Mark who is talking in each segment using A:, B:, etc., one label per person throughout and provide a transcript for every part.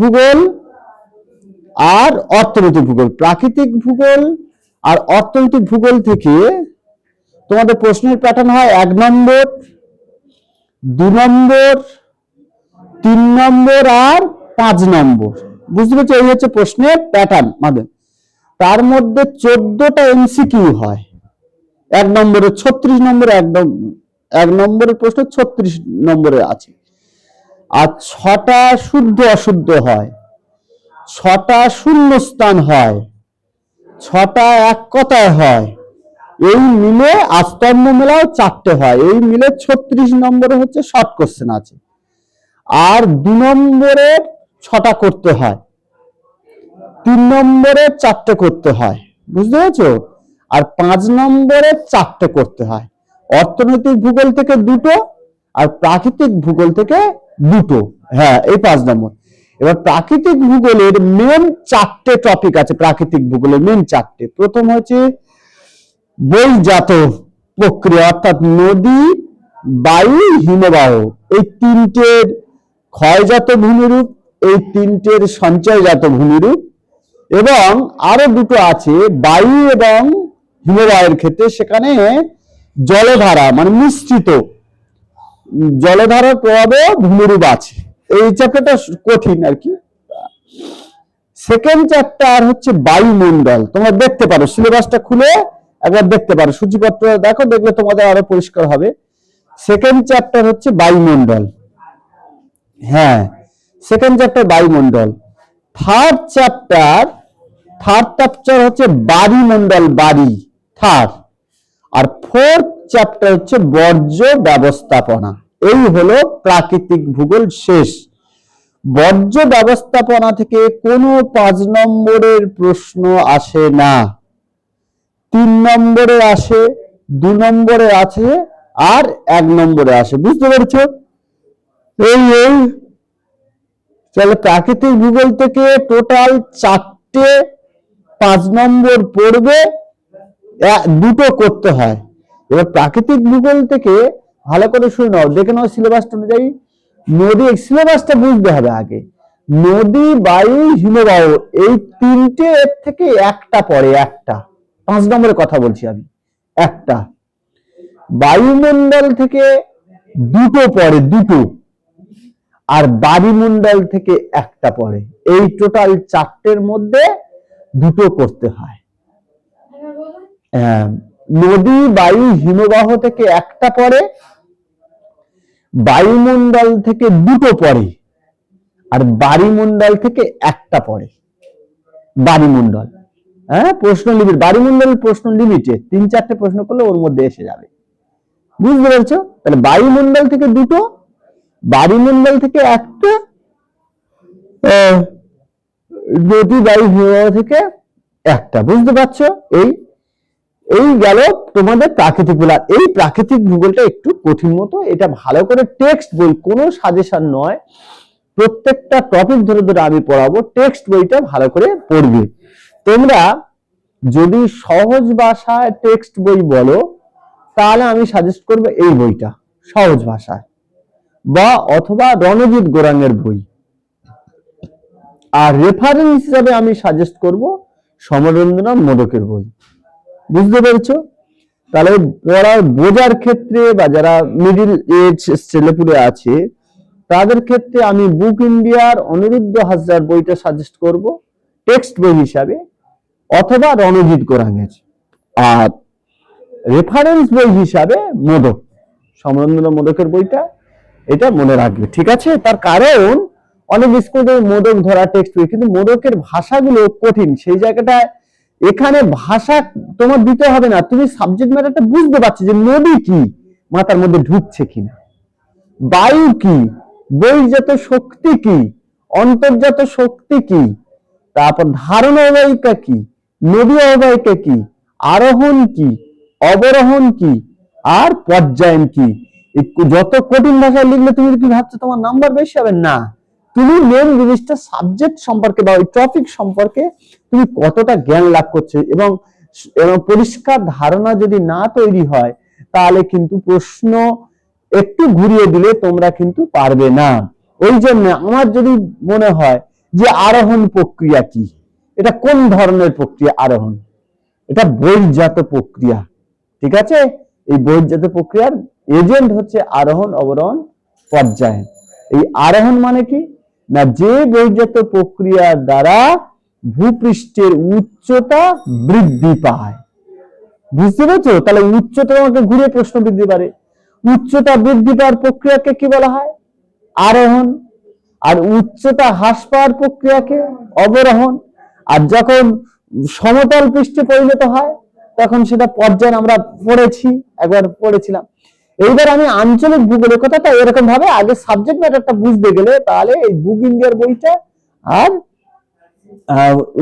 A: ভূগোল আর অর্থনৈতিক ভূগোল। প্রাকৃতিক ভূগোল আর অর্থনৈতিক ভূগোল থেকে তোমাদের প্রশ্নের প্যাটার্ন হয় এক নম্বর, দু নম্বর, তিন নম্বর আর পাঁচ নম্বর। বুঝতে পেরেছ? এই হচ্ছে প্রশ্নের প্যাটার্ন আমাদের। তার মধ্যে চোদ্দটা এমসিকিউ হয়। এক নম্বরে ছত্রিশ নম্বরে, এক এক নম্বরের প্রশ্ন ছত্রিশ নম্বরে আছে। আর ছটা শুদ্ধ অশুদ্ধ হয়, ছটা শূন্য স্থান হয়, ছটা এক কথায় হয়। এই মিলে আস্তম্ভ মেলাও চারটে হয়। এই মিলে ছত্রিশ নম্বরে হচ্ছে শর্ট কোশ্চেন আছে। আর দু নম্বরে ছটা করতে হয়। তিন নম্বরে চারটে করতে হয়। বুঝতে পেরেছ? আর পাঁচ নম্বরে চারটে করতে হয়। অর্থনৈতিক ভূগোল থেকে দুটো, আর প্রাকৃতিক ভূগোল থেকে দুটো। হ্যাঁ এই পাঁচ নম্বর। এবার প্রাকৃতিক ভূগোলের মেন চারটে টপিক আছে, প্রাকৃতিক ভূগোলের মেন চারটে। প্রথম হচ্ছে বইজাত প্রক্রিয়া, অর্থাৎ নদী, বায়ু, হিমবাহ। এই তিনটের ক্ষয়জাত ভূমিরূপ, এই তিনটের সঞ্চয়জাত ভূমিরূপ। এবং আরও দুটো আছে, বায়ু এবং হিমবাহের ক্ষেত্রে সেখানে জলধারা মানে মিশ্রিত জলধারার প্রভাবে ভূমিরূপ আছে। এই চ্যাপ্টারটা কঠিন আর কি। সেকেন্ড চ্যাপ্টার হচ্ছে বায়ুমণ্ডল। তোমরা দেখতে পারো সিলেবাসটা খুলে একবার দেখতে পারো। সূচিপত্র দেখো, দেখলে তোমাদের আরও পরিষ্কার হবে। সেকেন্ড চ্যাপ্টার হচ্ছে বায়ুমণ্ডল। হ্যাঁ সেকেন্ড চ্যাপ্টার বায়ুমণ্ডল। থার্ড চ্যাপ্টার থার্ড চ্যাপ্টার হচ্ছে বায়ুমণ্ডল বাড়ি থার্ড আর ফোর্থ চ্যাপ্টার হচ্ছে বর্জ্য ব্যবস্থাপনা। এই হলো প্রাকৃতিক ভূগোল শেষ। বর্জ্য ব্যবস্থাপনা থেকে কোনো পাঁচ নম্বরের প্রশ্ন আসে না। তিন নম্বরে আসে, দু নম্বরে আছে, আর এক নম্বরে আসে। বুঝতে পেরেছ? এই এই। তাহলে প্রাকৃতিক ভূগোল থেকে টোটাল চারটে পাঁচ নম্বর পড়বে দুটো করতে হয়। এবার প্রাকৃতিক ভূগোল থেকে ভালো করে শুনে নাও। দেখে নাও সিলেবাসটা অনুযায়ী। নদী সিলেবাসটা বুঝতে হবে আগে। নদী বায়ু হিমবাহ এই তিনটে এর থেকে একটা পড়ে একটা। পাঁচ নম্বরের কথা বলছি আমি একটা। বায়ুমণ্ডল থেকে দুটো পড়ে দুটো। আর বায়ুমণ্ডল থেকে একটা পড়ে। এই টোটাল চারটের মধ্যে দুটো করতে হয়। আহ, নদী বায়ু হিমবাহ থেকে একটা পরে বায়ুমণ্ডল থেকে দুটো পরে আর বায়ুমণ্ডল থেকে একটা পরে বায়ুমণ্ডল হ্যাঁ? প্রশ্ন লিমিট বায়ুমণ্ডল প্রশ্ন লিমিটে তিন চারটে প্রশ্ন করলে ওর মধ্যে এসে যাবে। বুঝতে পেরেছ? তাহলে বায়ুমণ্ডল থেকে দুটো বায়ুমণ্ডল থেকে একটা নদী বায়ু হিমবাহ থেকে একটা। বুঝতে পারছ? এই এই গেল তোমাদের প্রাকৃতিক ভূগোল এই প্রাকৃতিক ভূগোলটা একটু কঠিন মতো, এটা ভালো করে টেক্সট বই, কোনো সাজেশন নয়। প্রত্যেকটা টপিক ধরে ধরে আমি পড়াবো টেক্সট বইটা ভালো করে পড়বে। তোমরা যদি সহজ ভাষায় টেক্সট বই বলো, তাহলে আমি সাজেস্ট করব এই বইটা, সহজ ভাষায়। বা অথবা রণজিৎ গোরাঙ্গের বই। আর রেফারেন্স হিসাবে আমি সাজেস্ট করব সমরেন্দ্রনাথ মোদকের বই। বুঝতে পেরেছ? তাহলে পড়ার বোঝার ক্ষেত্রে বা যারা মিডিল এজ ছেলেপুলে আছে, তাদের ক্ষেত্রে আমি বুক ইন্ডিয়ার অনিরুদ্ধ হাজরার বইটা সাজেস্ট করব টেক্সট বই হিসাবে, অথবা রণজিৎ গোরাঙ্গের। আর রেফারেন্স বই হিসাবে মোদক, সমরেন্দ্র মোদকের বইটা, এটা মনে রাখবে, ঠিক আছে? তার কারণ, অনেক স্কুলে মোদক ধরা টেক্সট বই, কিন্তু মোদকের ভাষাগুলো কঠিন, সেই জায়গাটায় এখানে ভাষা তোমার দিতে হবে না। তুমি সাবজেক্ট ম্যাটারটা বুঝতে পারছ যে নদী কি, মাথার মধ্যে ঢুকছে কিনা। বায়ু কি, বহির্জাত শক্তি কি, অন্তর্জাত শক্তি কি, তারপর ধারণা অববাহিকা কি, নদী অববাহিকা কি, আরোহণ কি, অবরোহণ কি, আর পর্যায়ন কি। যত কঠিন ভাষায় লিখলে তুমি কি ভাবছ তোমার নাম্বার বেশি হবে? না। তুমি মেন জিনিসটা সাবজেক্ট সম্পর্কে বা ওই টপিক সম্পর্কে তুমি কতটা জ্ঞান লাভ করছ এবং এবং পরিষ্কার ধারণা যদি না তৈরি হয়, তাহলে কিন্তু প্রশ্ন একটু ঘুরিয়ে দিলে তোমরা কিন্তু পারবে না। ওই জন্য আমার যদি মনে হয় যে আরোহণ প্রক্রিয়া কি? এটা কোন ধরনের প্রক্রিয়া আরোহণ? এটা বহির্জাত প্রক্রিয়া, ঠিক আছে? এই বহির্জাত প্রক্রিয়ার এজেন্ট হচ্ছে আরোহণ অবরোহণ পর্যায়। এই আরোহণ মানে কি? না যে বহির্জাত প্রক্রিয়ার দ্বারা ভূপৃষ্ঠের উচ্চতা বৃদ্ধি পায়। বুঝতে পেরেছ? তাহলে উচ্চতা আমাকে ঘুরে প্রশ্ন বৃদ্ধি পারে। উচ্চতা বৃদ্ধি পাওয়ার প্রক্রিয়াকে কি বলা হয়? আরোহণ। আর উচ্চতা হ্রাস পাওয়ার প্রক্রিয়াকে অবরোহণ। আর যখন সমতল পৃষ্ঠে পরিণত হয়, তখন সেটা পর্যায় আমরা পড়েছি, একবার পড়েছিলাম। এইবার আমি আঞ্চলিক ভূগোলের কথাটা এরকম ভাবে আগে সাবজেক্ট ম্যাটারটা বুঝতে গেলে তাহলে এই বুক ইন্ডিয়ার বইটা আর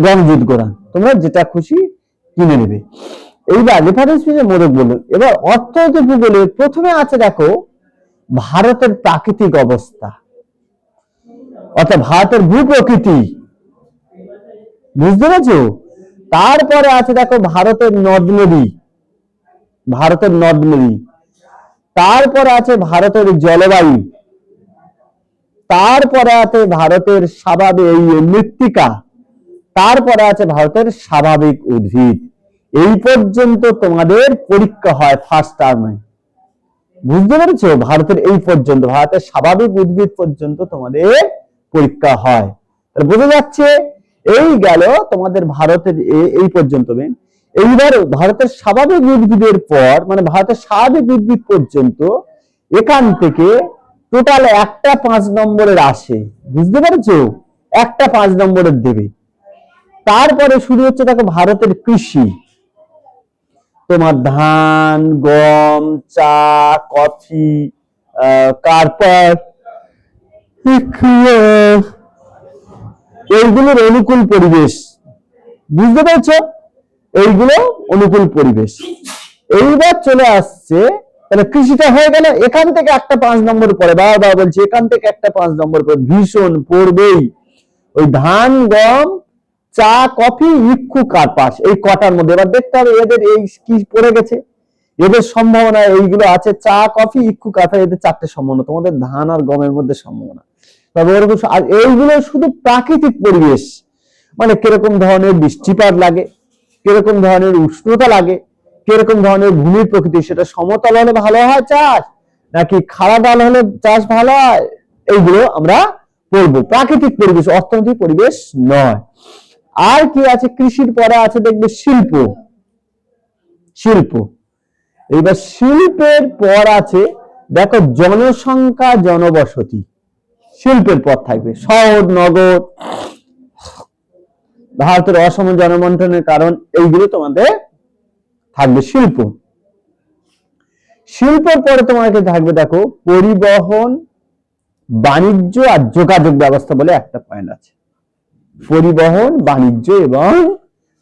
A: রণজিৎ গোড়া তোমরা যেটা খুশি কিনে নেবে। এইবার রেফারেন্স পেজে মোদক বলল, এবার অর্থনৈতিক ভূগোলে প্রথমে আছে দেখো, ভারতের প্রাকৃতিক অবস্থা। অর্থাৎ ভারতের ভূপ্রকৃতি। বুঝতে পেরেছ? তারপরে আছে দেখো ভারতের নদ নদী। ভারতের নদ নদী। তারপরে আছে ভারতের জলবায়ু। তারপরে আছে ভারতের স্বাভাবিক এই মৃত্তিকা। তারপরে আছে ভারতের স্বাভাবিক উদ্ভিদ। এই পর্যন্ত তোমাদের পরীক্ষা হয় ফার্স্ট টার্মে বুঝতে পেরেছ? ভারতের এই পর্যন্ত, ভারতের স্বাভাবিক উদ্ভিদ পর্যন্ত তোমাদের পরীক্ষা হয়। বোঝা যাচ্ছে, এই গেল তোমাদের ভারতের এই পর্যন্ত main। এইবার ভারতের স্বাভাবিক উদ্ভিদের পর মানে ভারতের স্বাভাবিক উদ্ভিদ পর্যন্ত এখান থেকে টোটাল একটা পাঁচ নম্বরের আসে। বুঝতে পেরেছ? একটা পাঁচ নম্বরের দেবে। তারপরে শুরু হচ্ছে দেখো ভারতের কৃষি। তোমার ধান, গম, চা, কফি এইগুলোর অনুকূল পরিবেশ। বুঝতে পারছ? এইগুলো অনুকূল পরিবেশ। এইবার চলে আসছে, তাহলে কৃষিটা হয়ে গেল, এখান থেকে একটা পাঁচ নম্বর পরে, বাবা বারবার বলছি, এখান থেকে একটা পাঁচ নম্বর পরে, ভীষণ পড়বেই। ওই ধান, গম, চা, কফি, ইক্ষু, কার্পাস, এই কটার মধ্যে। এবার দেখতে হবে এদের এই কি পড়ে গেছে। এদের সম্ভাবনা এইগুলো আছে, চা, কফি, ইক্ষু, কার্পাস, এদের চারটে সম্ভাবনা। তোমাদের ধান আর গমের মধ্যে সম্ভাবনা। তবে ওরকম এইগুলো শুধু প্রাকৃতিক পরিবেশ। মানে কীরকম ধরনের বৃষ্টিপাত লাগে কীরকম ধরনের উষ্ণতা লাগে, কীরকম ধরনের ভূমির প্রকৃতি, সেটা সমতল হলে ভালো হয় চাষ, নাকি খাড়া ডাল হলে চাষ ভালো হয়? এইগুলো আমরা পড়ব। প্রাকৃতিক পরিবেশ, অর্থনৈতিক পরিবেশ নয়। আর কি আছে? কৃষির পরে আছে, দেখবে শিল্প। শিল্প। এইবার শিল্পের পর আছে, দেখো জনসংখ্যা জনবসতি। শিল্পের পর থাকবে। শহর, নগর ভারতের অসম জনবন্টনের কারণ এইগুলো তোমাদের থাকবে শিল্প। শিল্পের পরে তোমাকে থাকবে দেখো পরিবহন, বাণিজ্য আর যোগাযোগ ব্যবস্থা বলে একটা পয়েন্ট আছে। পরিবহন, বাণিজ্য এবং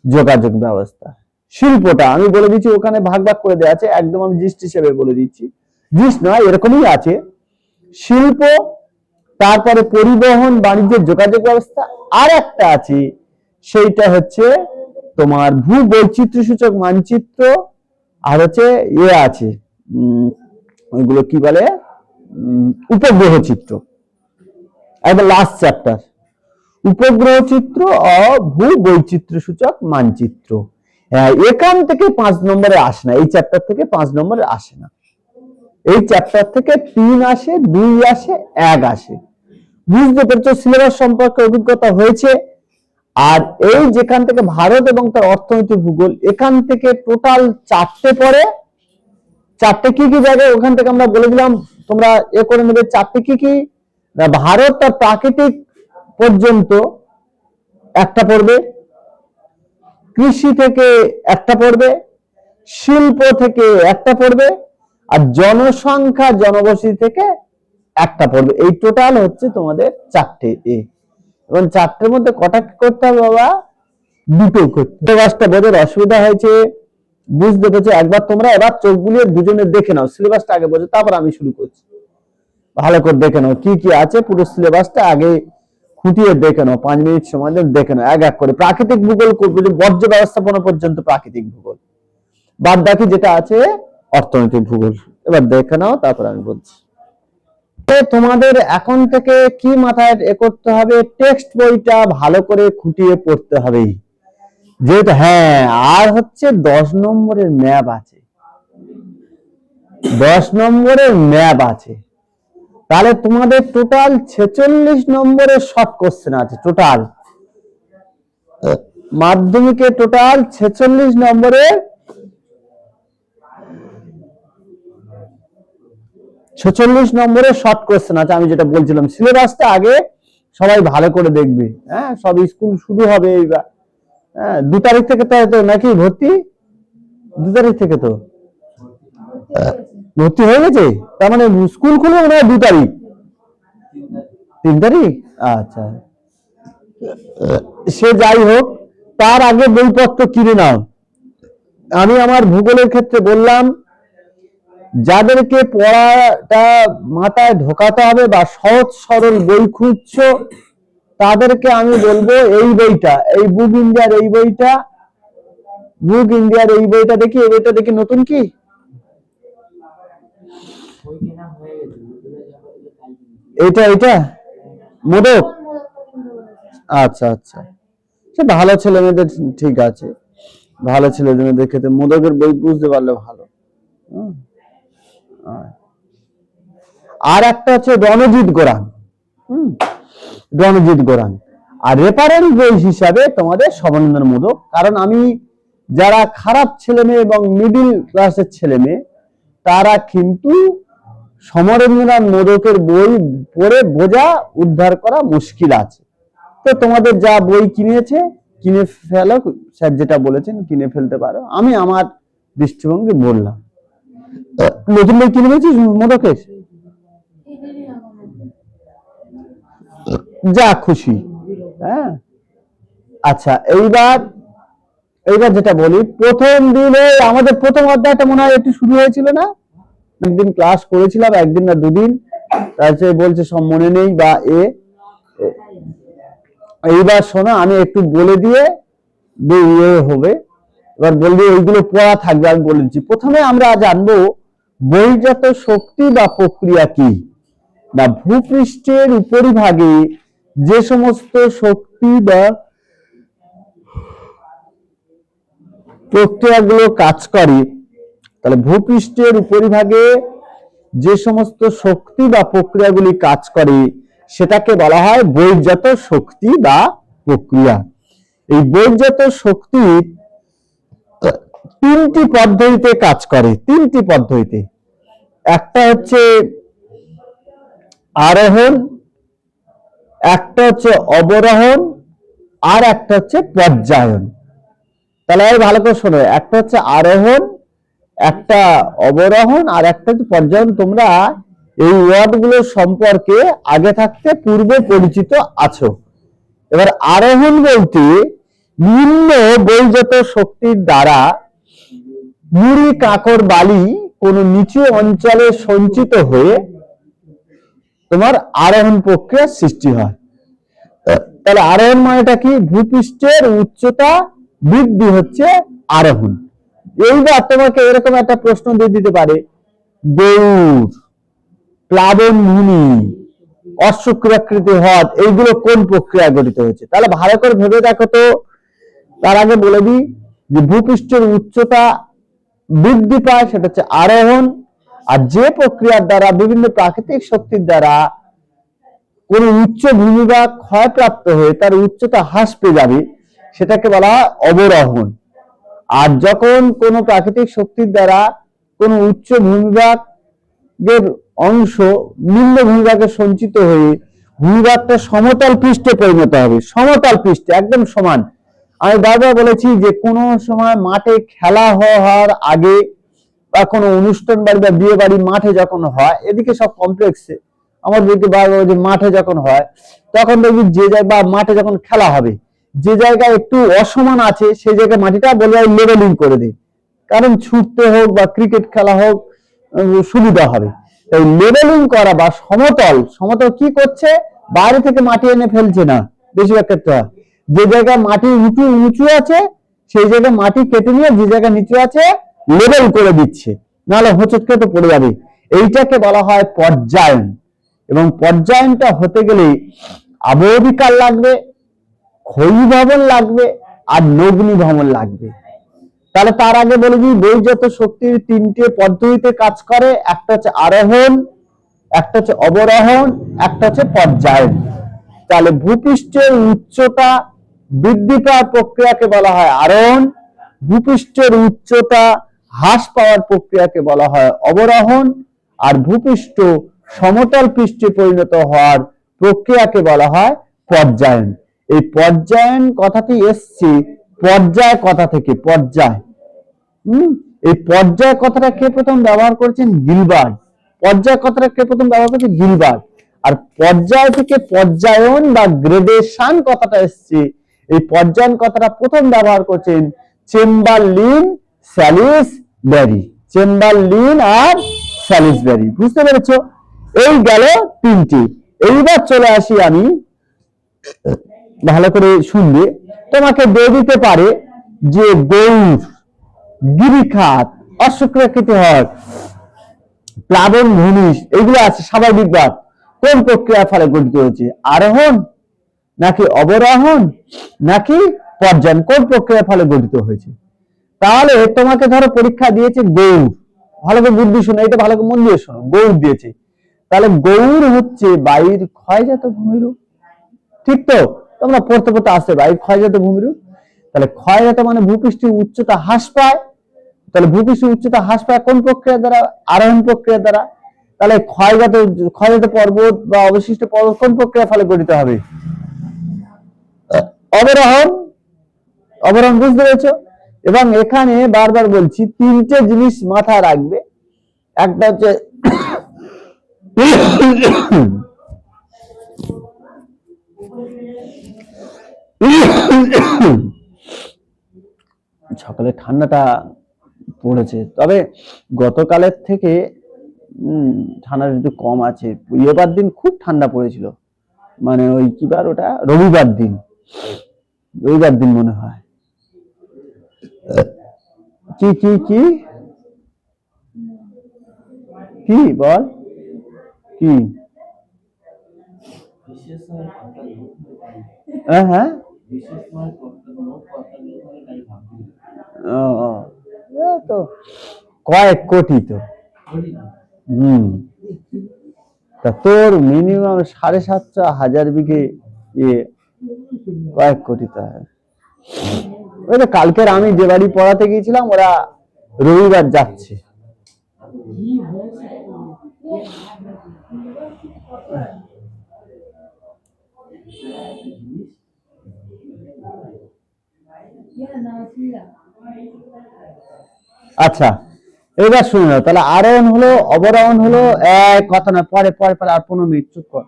A: যোগাযোগ ব্যবস্থা। শিল্পটা আমি বলে দিচ্ছি, ওখানে ভাগ ভাগ করে দেওয়া আছে, একদম আমি জিস্ট হিসেবে বলে দিচ্ছি। জিস্ট নয়, এরকমই আছে। শিল্প, তারপরে পরিবহন বাণিজ্যের যোগাযোগ ব্যবস্থা আর একটা আছে। সেইটা হচ্ছে তোমার ভূ বৈচিত্র্য সূচক মানচিত্র আর হচ্ছে ইয়ে আছে ওইগুলো কি বলে উপগ্রহ চিত্র একদম লাস্ট চ্যাপ্টার উপগ্রহ চিত্র ও ভূ বৈচিত্র্য সূচক মানচিত্র। হ্যাঁ, এখান থেকে পাঁচ নম্বরে আসে না এই চ্যাপ্টার থেকে পাঁচ নম্বরে আসে না। এই চ্যাপ্টার থেকে তিন আসে দুই আসে এক আসে। বুঝতে পেরেছ সিলেবাস সম্পর্কে অভিজ্ঞতা হয়েছে। আর এই যেখান থেকে ভারত এবং তার অর্থনৈতিক ভূগোল, এখান থেকে টোটাল চারটে পড়ে চারটে কি কি জায়গায় ওখান থেকে আমরা বলে দিলাম, তোমরা এ করে নেবে, চারটে কি কি? ভারত তার প্রাকৃতিক পর্যন্ত একটা পড়বে, কৃষি থেকে একটা পড়বে, শিল্প থেকে একটা পড়বে, আর জনসংখ্যা জনবসতি থেকে একটা পড়বে। এই টোটাল হচ্ছে তোমাদের চারটে এ। এবং চারটের মধ্যে কটা করতে হবে বাবা। দুটো করতে। কাজটা বোঝার অসুবিধা হয়েছে। বুঝতে পেরেছ? একবার তোমরা এবার চোখ বুলিয়ে দুজনে দেখে নাও। সিলেবাসটা আগে বোঝো, তারপর আমি শুরু করছি। ভালো করে দেখে নাও কি কি আছে। পুরো সিলেবাসটা আগে খুঁটিয়ে দেখে নাও। পাঁচ মিনিট সময় দেখে নাও। এক এক করে। প্রাকৃতিক ভূগোল করবে বর্জ্য ব্যবস্থাপনা পর্যন্ত প্রাকৃতিক ভূগোল। বাদ বাকি যেটা আছে, অর্থনৈতিক ভূগোল। এবার দেখে নাও, তারপর আমি বলছি। এ তোমাদের এখন থেকে কি মাথায় এ করতে হবে? টেক্সট বইটা ভালো করে খুঁটিয়ে পড়তে হবে যেহেতু হ্যাঁ আর হচ্ছে দশ নম্বরের ম্যাপ আছে। দশ নম্বরের ম্যাপ আছে। তাহলে তোমাদের টোটাল ছেচল্লিশ নম্বরের শর্ট কোশ্চেন আছে, টোটাল। মাধ্যমিকে টোটাল ছেচল্লিশ নম্বরের ছেচল্লিশ নম্বরের শর্ট কোয়েশ্চেন আছে, আমি যেটা বলছিলাম। সিলেবাসটা আগে সবাই ভালো করে দেখবে। হ্যাঁ সব স্কুল শুরু হবে এইবার। হ্যাঁ দু তারিখ থেকে তো নাকি ভর্তি? দু তারিখ থেকে তো। ভর্তি হয়ে গেছে? তার মানে স্কুল খুলে মনে হয় দু তারিখ। তিন তারিখ? আচ্ছা। সে যাই হোক, তার আগে বইপত্র কিনে নাও। আমি আমার ভূগোলের ক্ষেত্রে বললাম যাদেরকে পড়াটা মাথায় ঢোকাতে হবে বা সহজ সরল বই খুঁজছো, তাদেরকে আমি বলব এই বইটা, এই বুক ইন্ডিয়ার এই বইটা বুক ইন্ডিয়ার এই বইটা দেখি, এই বইটা দেখি নতুন কি? এটা এটা? মোদক? আচ্ছা আচ্ছা। সে ভালো ছেলে মেয়েদের ঠিক আছে। ভালো ছেলে মেয়েদের ক্ষেত্রে মোদকের বই বুঝতে পারলে ভালো। হুম। আর- একটা হচ্ছে রণজিৎ গোরান। হুম? রণজিৎ গোরান। আর রেফারেন্স বই হিসাবে তোমাদের সমানন্দের মোদক। কারণ আমি যারা খারাপ ছেলে মেয়ে এবং মিডিল ক্লাসের ছেলে মেয়ে, তারা কিন্তু সমরেন্দ্রনাথ মোদকের বই পড়ে বোঝা, উদ্ধার করা মুশকিল আছে। তো তোমাদের যা বই কিনেছে, কিনে ফেলো, স্যার যেটা বলেছেন, কিনে ফেলতে পারো। আমি আমার দৃষ্টিভঙ্গি বললাম। নতুন বই কিনে ফেলেছিস মোদকের যা খুশি। হ্যাঁ? আচ্ছা এইবার এইবার যেটা বলি, প্রথম দিনে আমাদের প্রথম অধ্যায়টা মনে হয় একটু শুরু হয়েছিল না? একদিন ক্লাস করেছিলাম, একদিন না দুদিন। তারপরে বলছে সব মনে নেই, বা এ। এইবার শোনো, আমি একটু বলে দিয়ে হবে। এবার বলবে ওইগুলো পড়া থাকবে। আমি বলে দিচ্ছি। প্রথমে আমরা জানব বহির্জাত শক্তি বা প্রক্রিয়া কি? না ভূপৃষ্ঠের উপরিভাগে যে সমস্ত শক্তি বা প্রক্রিয়াগুলো কাজ করে তাহলে ভূপৃষ্ঠের উপরিভাগে যে সমস্ত শক্তি বা প্রক্রিয়াগুলি কাজ করে সেটাকে বলা হয় বহির্জাত শক্তি বা প্রক্রিয়া। এই বহির্জাত শক্তি আহ, তিনটি পদ্ধতিতে কাজ করে, তিনটি পদ্ধতিতে। একটা হচ্ছে আরোহণ, একটা হচ্ছে অবরোহণ, আর একটা হচ্ছে পর্যায়ন। তাহলে ভালো করে শোনো, একটা হচ্ছে আরোহণ, একটা অবরোহণ, আর একটা হচ্ছে পর্যায়ন। তোমরা এই ওয়ার্ডগুলো সম্পর্কে আগে থাকতে পূর্বে পরিচিত আছো। এবার আরোহণ বলতে নিম্ন বৈজাত শক্তির দ্বারা মুড়ি কাকর বালি কোন নিচু অঞ্চলে সঞ্চিত হয়ে তোমার আরোহণ প্রক্রিয়ার সৃষ্টি হয়। তাহলে আরোহণ মানেটা কি? ভূপৃষ্ঠের উচ্চতা বৃদ্ধি হচ্ছে আরোহণ। এইবার তোমাকে এরকম একটা প্রশ্ন দিয়ে দিতে পারে। গৌর, প্লাবন ভূমি অশ্বক্রিয়াকৃতি হ্রদ, এইগুলো কোন প্রক্রিয়া গঠিত হয়েছে? তাহলে ভালো করে ভেবে দেখো তো। তার আগে বলে দিই যে ভূপৃষ্ঠের উচ্চতা বৃদ্ধি পায়, সেটা হচ্ছে আরোহণ। আর যে প্রক্রিয়ার দ্বারা, বিভিন্ন প্রাকৃতিক শক্তির দ্বারা কোন উচ্চ ভূমিভাগ ক্ষয়প্রাপ্ত হয়ে তার উচ্চতা হ্রাস পেয়ে যাবে, সেটাকে বলা হয় অবরোহণ। আর যখন কোনো প্রাকৃতিক শক্তির দ্বারা কোনো উচ্চ ভূমিভাগের অংশ, নিম্ন ভূমিভাগে সঞ্চিত হয়ে ভূমিভাগটা সমতল পৃষ্ঠে পরিণত হবে, সমতল পৃষ্ঠে, একদম সমান। আমি বারবার বলেছি যে কোনো সময় মাঠে খেলা হওয়ার আগে বা কোনো অনুষ্ঠান বাড়ি বা বিয়ে বাড়ি মাঠে যখন হয়, এদিকে সব কমপ্লেক্সে আমার দিকে বারবার যে মাঠে যখন হয়, তখন দেখবি যে জায়গায় বা মাঠে যখন খেলা হবে, যে জায়গায় একটু অসমান আছে সেই জায়গায় মাটিটা বলে লেভেলিং করে দিই কারণ ছুটতে হোক বা ক্রিকেট খেলা হোক সুবিধা হবে। তাই লেভেলিং করা বা সমতল সমতল কি করছে? বাইরে থেকে মাটি এনে ফেলছে না, বেশিরভাগ ক্ষেত্রে। যে জায়গায় মাটি উঁচু উঁচু আছে, সেই জায়গায় মাটি কেটে নিয়ে যে জায়গায় নিচু আছে লেভেল করে দিচ্ছে। নাহলে হোঁচট কেটে পড়ে যাবে। এইটাকে বলা হয় পর্যায়ন। এবং পর্যায়নটা হতে গেলে আবহবিকার লাগবে ক্ষয়ী ভবন লাগবে, আর নগ্নি ভবন লাগবে। তাহলে তার আগে বলে দিই বৈজাত শক্তির তিনটে পদ্ধতিতে কাজ করে, একটা হচ্ছে আরোহণ, একটা হচ্ছে অবরোহণ, একটা হচ্ছে পর্যায়ন। তাহলে ভূপৃষ্ঠের উচ্চতা বৃদ্ধি পাওয়ার প্রক্রিয়াকে বলা হয় আরোহণ, ভূপৃষ্ঠের উচ্চতা হ্রাস পাওয়ার প্রক্রিয়াকে বলা হয় অবরোহণ, আর ভূপৃষ্ঠ সমতল পৃষ্ঠে পরিণত হওয়ার প্রক্রিয়াকে বলা হয় পর্যায়ন। এই পর্যায়ন কথাটি এসছে, পর্যায় কথা থেকে, পর্যায়। হুম? এই পর্যায় কথাটা কে প্রথম ব্যবহার করেছেন? গিলবার্ট। পর্যায় কথাটা কে প্রথম ব্যবহার করেছে গিলবার্ট। আর পর্যায় থেকে পর্যায়ন বা গ্রেডেশন কথাটা এসছে এই পর্যায়ন কথাটা প্রথম ব্যবহার করছেন চেম্বারলিন স্যালিস ব্যারি। চেম্বারলিন আর স্যালিস ব্যারি। বুঝতে পেরেছ? এই গেল তিনটি। এইবার চলে আসি আমি, ভালো করে শুনবে। তোমাকে দিয়ে দিতে পারে যে গৌর, গিরিখাত অশুক্রাকৃতি হক প্লাবন ভূমিষ এগুলো আছে স্বাভাবিকভাব কোন প্রক্রিয়ার ফলে গঠিত হয়েছে? আরোহণ নাকি অবরোহণ, নাকি পর্যায়ন? কোন প্রক্রিয়ার ফলে গঠিত হয়েছে? তাহলে তোমাকে ধরো পরীক্ষা দিয়েছে গৌর ভালো করে বুদ্ধি শোনো এটা ভালো করে মন দিয়ে শোনো। গৌর দিয়েছে। তাহলে গৌর হচ্ছে বায়ুর ক্ষয়জাত ভূমিরূপ ঠিক তো? তোমরা পড়তে পড়তে আসতে বায়ুর ক্ষয়জাত ভূমিরূপ তাহলে ক্ষয়জাত মানে ভূপৃষ্ঠের উচ্চতা হ্রাস পায়। তাহলে ভূপৃষ্ঠের উচ্চতা হ্রাস পায় কোন প্রক্রিয়া দ্বারা? আরোহণ প্রক্রিয়া দ্বারা। তাহলে ক্ষয়জাত ক্ষয়জাত পর্বত বা অবশিষ্ট পর্বত কোন প্রক্রিয়ার ফলে গঠিত হবে? অবরোহণ অবরোহণ বুঝতে পেরেছ? এবং এখানে বারবার বলছি তিনটে জিনিস মাথা রাখবে। একটা হচ্ছে সকালে ঠান্ডাটা পড়েছে। তবে গতকালের থেকে উম, ঠান্ডাটা একটু কম আছে। এবার দিন খুব ঠান্ডা পড়েছিল। মানে ওই কি বার ওটা? রবিবার দিন। রবিবার দিন মনে হয়। কি কি কি? কি, বল? কি? হ্যাঁ হ্যাঁ? তো কয়েক কোটি তো। হুম। তা তোর মিনিমাম সাড়ে সাতটা হাজার বিঘে ইয়ে কয়েক কোটি হয়। ওই তো কালকের আমি যে বাড়ি পড়াতে গিয়েছিলাম ওরা রবিবার যাচ্ছে। আচ্ছা এবার শুনে নাও তাহলে আরোহণ হলো অবরোহণ হলো এক কথা না পরে পরে পরে আর পনেরো মিনিট চুপ কর।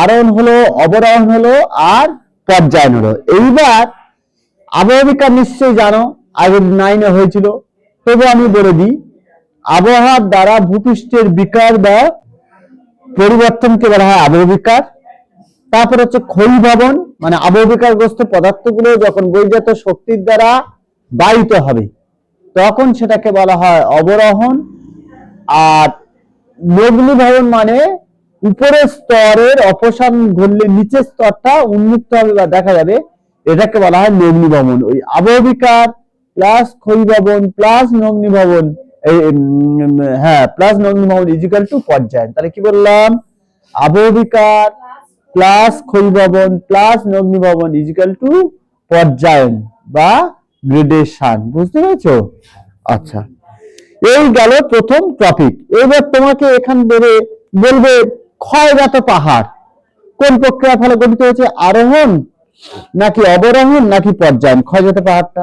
A: আরোহণ হলো অবরোহণ হলো আর পর্যায়ন হলো এইবার আবহবিজ্ঞান নিশ্চয়ই জানো আগে নাইনে হয়েছিল। তবু আমি বলে দিই আবহাওয়ার দ্বারা ভূপৃষ্ঠের বিকার বা পরিবর্তনকে বলা হয় আবহবিকার তারপর হচ্ছে ক্ষয়ী ভবন মানে আবহবিকারগ্রস্ত পদার্থগুলো যখন বৈজাত শক্তির দ্বারা বায়িত হবে, তখন সেটাকে বলা হয় অবরোহণ। আর ভবন মানে উপরের স্তরের অপসারণ ঘটলে নিচের স্তরটা উন্মুক্ত হবে বা দেখা যাবে, এটাকে বলা হয় নগ্নি ভবন। ওই আবহবিকার প্লাস ক্ষয়ী ভবন প্লাস নগ্নি ভবন হ্যাঁ প্লাস নগ্নি ভবন ইজিক্যাল টু পর্যায় তাহলে কি বললাম? আবহবিকার প্লাস ক্ষয়ী ভবন প্লাস নগ্নি ভবন ইজিক্যাল টু পর্যায়ন বা গ্রেডেশন বুঝতে পেরেছ? আচ্ছা। এই গেল প্রথম টপিক এবার তোমাকে এখান ধরে বলবে ক্ষয়জাত পাহাড়। কোন প্রক্রিয়ার ফলে গঠিত হয়েছে? আরোহণ নাকি অবরোহণ নাকি পর্যায়ন? ক্ষয়জাত পাহাড়টা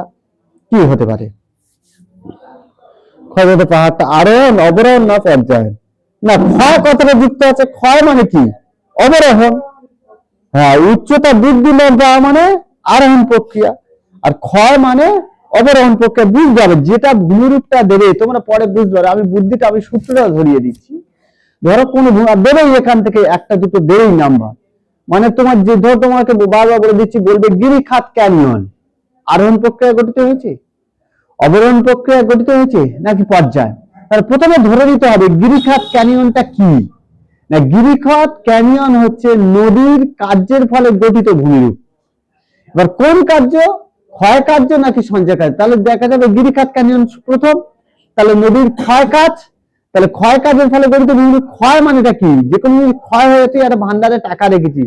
A: কি হতে পারে? ক্ষয়জাত পাহাড়টা আরোহণ, অবরোহণ না পর্যায়ন? না, ক্ষয় কতটা যুক্ত আছে? ক্ষয় মানে কি? অবরোহণ। হ্যাঁ উচ্চতা বৃদ্ধি লাভ যাওয়া মানে আরোহণ প্রক্রিয়া। আর ক্ষয় মানে অবরোহণ প্রক্রিয়া বুঝতে হবে। যেটা ভূমিরূপটা দেবে, তোমরা পরে বুঝতে আমি বুদ্ধিটা, আমি সূত্রটা ধরিয়ে দিচ্ছি। ধরো কোনো দেবেই এখান থেকে একটা দুটো দেবেই নাম্বার মানে তোমার যে, ধরো তোমাকে বারবার বলে দিচ্ছি, বলবে গিরিখাত ক্যানিয়ন আরোহণ প্রক্রিয়া গঠিত হয়েছে? অবরোহণ প্রক্রিয়া গঠিত হয়েছে? নাকি পর্যায়? তাহলে প্রথমে ধরে নিতে হবে, গিরিখাত ক্যানিয়নটা কি? না, গিরিখাত ক্যানিয়ন হচ্ছে নদীর কার্যের ফলে গঠিত ভূমিরূপ। এবার কোন কার্য? ক্ষয় কার্য নাকি সঞ্চয় কাজ তাহলে দেখা যাবে গিরিখাত ক্যানিয়ন প্রথম, তাহলে নদীর ক্ষয় কাজ তাহলে ক্ষয় কাজের ফলে গঠিত ভূমিরূপ ক্ষয় মানেটা কি? যে কোনো ক্ষয় হয়ে তুই একটা ভান্ডারে টাকা রেখেছি,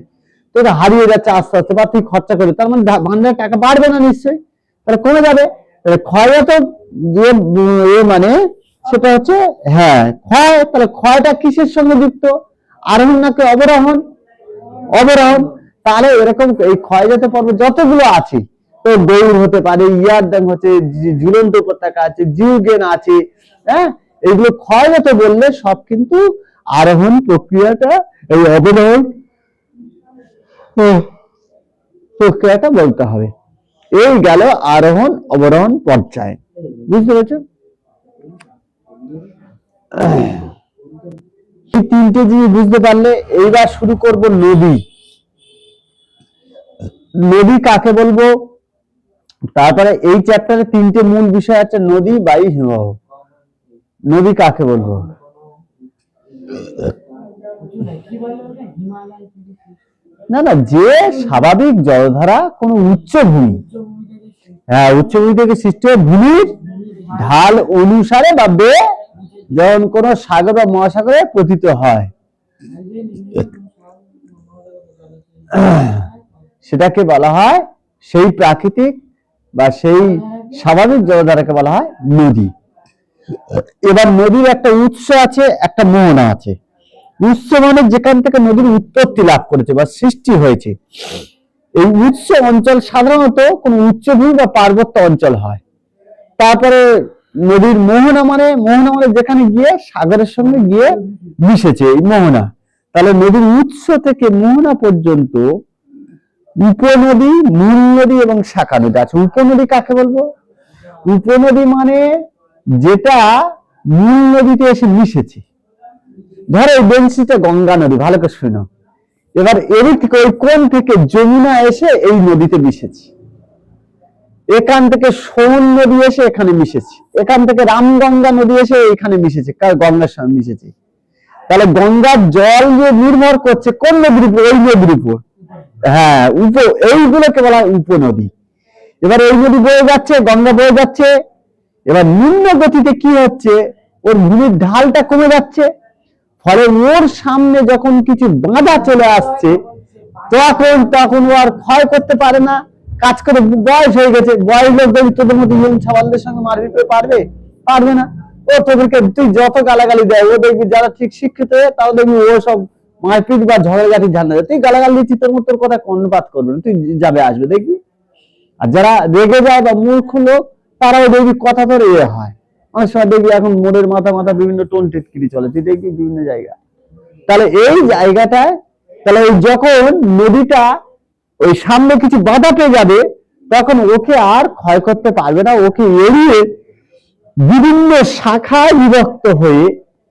A: তো এটা হারিয়ে যাচ্ছে আস্তে আস্তে, বা তুই খরচা করে তার মানে ভান্ডারে টাকা বাড়বে না নিশ্চয়ই। তাহলে কমে যাবে। তাহলে ক্ষয়ত যে, এ মানে সেটা হচ্ছে হ্যাঁ ক্ষয়, তাহলে ক্ষয়টা কিসের সঙ্গে যুক্ত? আরোহণ নাকি অবরোহণ? অবরোহণ। তাহলে এরকম এই ক্ষয়জাত পর্ব যতগুলো আছে, তো দৌড় হতে পারে ইয়ারদাং হচ্ছে, ঝুলন্ত উপত্যকা আছে, জিউগেন আছে হ্যাঁ? এগুলো ক্ষয়জাত বললে সব কিন্তু আরোহণ প্রক্রিয়াটা, এই অবরোহণ প্রক্রিয়াটা বলতে হবে। এই গেল আরোহণ, অবরোহণ, পর্যায়। বুঝতে পেরেছ? এই তিনটে জিনিস বুঝতে পারলে এইবার শুরু করব নদী। নদী কাকে বলব? তারপরে এই চ্যাপ্টারে তিনটে মূল বিষয় আছে, নদী, বায়ু, হিমবাহ। নদী কাকে বলব? না না, যে স্বাভাবিক জলধারা কোনো উচ্চভূমি হ্যাঁ উচ্চভূমি থেকে সৃষ্টি ভূমির ঢাল অনুসারে বা বে যখন কোন সাগর বা মহাসাগরে পতিত হয়। সেটাকে বলা হয় সেই প্রাকৃতিক বা সেই স্বাভাবিক জলধারাকে বলা হয় নদী। এবার নদীর একটা উৎস আছে, একটা মোহনা আছে। উৎস মানে যেখান থেকে নদীর উৎপত্তি লাভ করেছে বা সৃষ্টি হয়েছে। এই উৎস অঞ্চল সাধারণত কোনো উচ্চভূমি বা পার্বত্য অঞ্চল হয়। তারপরে নদীর মোহনা মানে মোহনা মানে যেখানে গিয়ে সাগরের সঙ্গে গিয়ে মিশেছে এই মোহনা। তাহলে নদীর উৎস থেকে মোহনা পর্যন্ত উপনদী, মূল নদী এবং শাখা নদী আছে। উপনদী কাকে বলব? উপনদী মানে যেটা নীল নদীতে এসে মিশেছে। ধরো এই বেঞ্চিটা গঙ্গা নদী, ভালো করে শুনো এবার এদিক ওই কোন থেকে যমুনা এসে এই নদীতে মিশেছে। এখান থেকে সোন নদী এসে এখানে মিশেছে। এখান থেকে রামগঙ্গা নদী এসে এখানে মিশেছে। গঙ্গার সঙ্গে মিশেছে? তাহলে গঙ্গার জল যে নির্ভর করছে কোন নদীর উপর? ওই নদীর উপর। হ্যাঁ উপ এইগুলোকে বলা হয় উপনদী। এবার এই নদী বয়ে যাচ্ছে, গঙ্গা বয়ে যাচ্ছে এবার নিম্ন গতিতে কি হচ্ছে? ওর ভূমির ঢালটা কমে যাচ্ছে। ফলে ওর সামনে যখন কিছু বাঁধা চলে আসছে, তখন তখন ও আর ক্ষয় করতে পারে না। কাজ করে বয়স হয়ে গেছে। বয়স লোক দেখবি তোদের মতো ইয়ং ছাবালদের সঙ্গে করে পারবে? পারবে না। ও তোদেরকে তুই যত গালাগালি দেয়, ও দেখবি যারা ঠিক শিক্ষিত হয়ে, তাও দেখবি ও সব মারপিট বা ঝগড়াঝাটি দেয় তুই গালাগালি দিচ্ছি তোর মতো কথা কর্ণপাত করবে তুই যাবে, আসবে, দেখবি? আর যারা রেগে যায় বা মূর্খ লোক তারাও দেখবি কথা ধরে ইয়ে হয়। অনেক সময় দেখবি এখন মোড়ের মাথা মাথা বিভিন্ন টোন টিটকিরি চলে, তুই দেখবি বিভিন্ন জায়গা। তাহলে এই জায়গাটায়, তাহলে ওই যখন নদীটা ওই সামনে কিছু বাধা পেয়ে যাবে, তখন ওকে আর ক্ষয় করতে পারবে না, ওকে এড়িয়ে বিভিন্ন শাখায় বিভক্ত হয়ে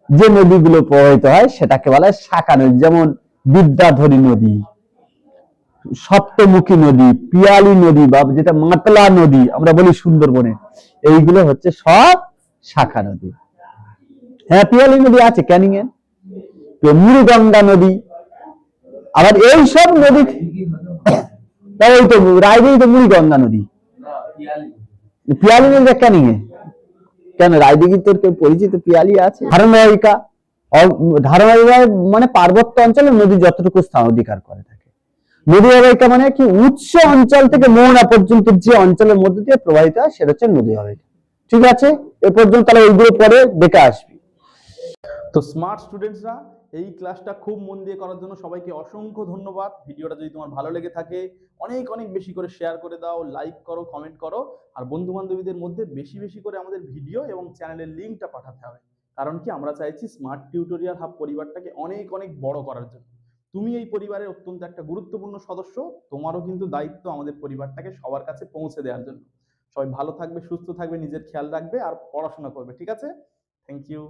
A: যে নদীগুলো প্রবাহিত হয়, সেটাকে বলা হয় শাখা নদী, যেমন বিদ্যাধরী নদী। সপ্তমুখী নদী, পিয়ালি নদী বা যেটা মাতলা নদী, আমরা বলি সুন্দরবনে। এইগুলো হচ্ছে সব শাখা নদী। হ্যাঁ পিয়ালি নদী আছে ক্যানিং এ। মুড়িগঙ্গা নদী। আবার এই সব নদী তাই তো রায়দিঘি তো মুড়িগঙ্গা নদী। পিয়ালি নদীটা ক্যানিং এ। কেন রায়দিঘি তোর কেউ পরিচিত? পিয়ালি আছে। ধারণায়িকা ধারণায়িকা মানে পার্বত্য অঞ্চলে নদী যতটুকু স্থান অধিকার করে থাকে। নদী অববাহিকা মানে কি? উচ্চ অঞ্চল থেকে মোহনা পর্যন্ত যে অঞ্চলের মধ্যে দিয়ে প্রবাহিত হয়, সেটা হচ্ছে নদী অববাহিকা ঠিক আছে? এ পর্যন্ত তাহলে এইগুলো পরে দেখে আসবি।
B: তো স্মার্ট স্টুডেন্টসরা এই ক্লাসটা খুব মন দিয়ে করার জন্য সবাইকে অসংখ্য ধন্যবাদ। ভিডিওটা যদি তোমার ভালো লেগে থাকে, অনেক অনেক বেশি করে শেয়ার করে দাও লাইক করো কমেন্ট করো। আর বন্ধু বান্ধবীদের মধ্যে বেশি বেশি করে আমাদের ভিডিও এবং চ্যানেলের লিঙ্কটা পাঠাতে হবে। কারণ কি? আমরা চাইছি স্মার্ট টিউটোরিয়াল হাব পরিবারটাকে অনেক অনেক বড় করার জন্য। তুমি এই পরিবারের অত্যন্ত একটা গুরুত্বপূর্ণ সদস্য, তোমারও কিন্তু দায়িত্ব আমাদের পরিবারটাকে সবার কাছে পৌঁছে দেওয়ার জন্য। সবাই ভালো থাকবে, সুস্থ থাকবে, নিজের খেয়াল রাখবে আর পড়াশোনা করবে, ঠিক আছে? Thank you